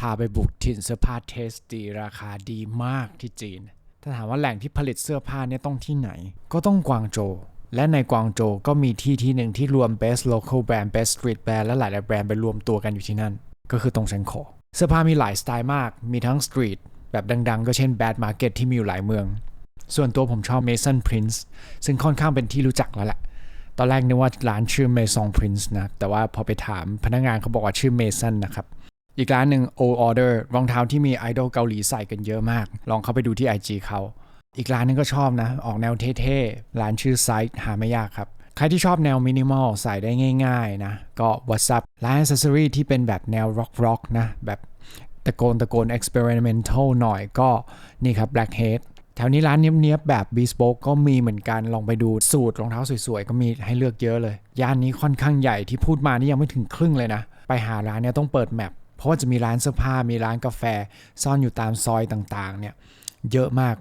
พาไปบุกถิ่นเสื้อผ้าเทสดีราคาดีมากที่จีน ถ้าถามว่าแหล่งที่ผลิตเสื้อผ้าเนี่ยต้องที่ไหน ก็ต้องกวางโจว และในกวางโจวก็มีที่ที่หนึ่งที่รวม best local brand best street brand และหลายๆแบรนด์ไปรวมตัวกันอยู่ที่นั่น ก็คือตรงเชนโคเสื้อผ้ามีหลายสไตล์มาก มีทั้งสตรีทแบบดัง ๆ ก็เช่น bad market ที่มีอยู่หลายเมือง ส่วนตัวผมชอบ Mason Prince ซึ่งค่อนข้างเป็นที่รู้จักแล้วแหละตอนแรกนึกว่าร้านชื่อ Maison Prince นะ แต่ว่าพอไปถามพนักงานเขาบอกว่าชื่อ Mason นะครับ อีกร้านหนึ่ง Old Order รองเท้าที่มีไอดอลเกาหลีใส่กันเยอะมาก ลองเข้าไปดูที่ IG เขาอีกร้านหนึงก็ชอบนะ ออกแนวเท่ๆ ร้านชื่อ Site หาไม่ยากครับ ใครที่ชอบแนวมินิมอลใส่ได้ง่ายๆนะ ก็ WhatsApp ร้าน Accessory ที่เป็นแบบแนว Rock Rock นะ แบบตะโกนตะโกน experimental หน่อยก็นี่ครับ Blackhead แถวนี้ร้านเนี้ยบๆแบบ Bespoke ก็มีเหมือนกันลองไปดูสูตรรองเท้าสวยๆ ก็มีให้เลือกเยอะเลย ย่านนี้ค่อนข้างใหญ่ที่พูดมานี่ยังไม่ถึงครึ่งเลยนะ ไปหาร้านเนี่ยต้องเปิดแมป เพราะว่าจะมีร้านเสื้อผ้ามีร้านกาแฟซ่อนอยู่ตามซอยต่างๆเนี่ยเยอะมาก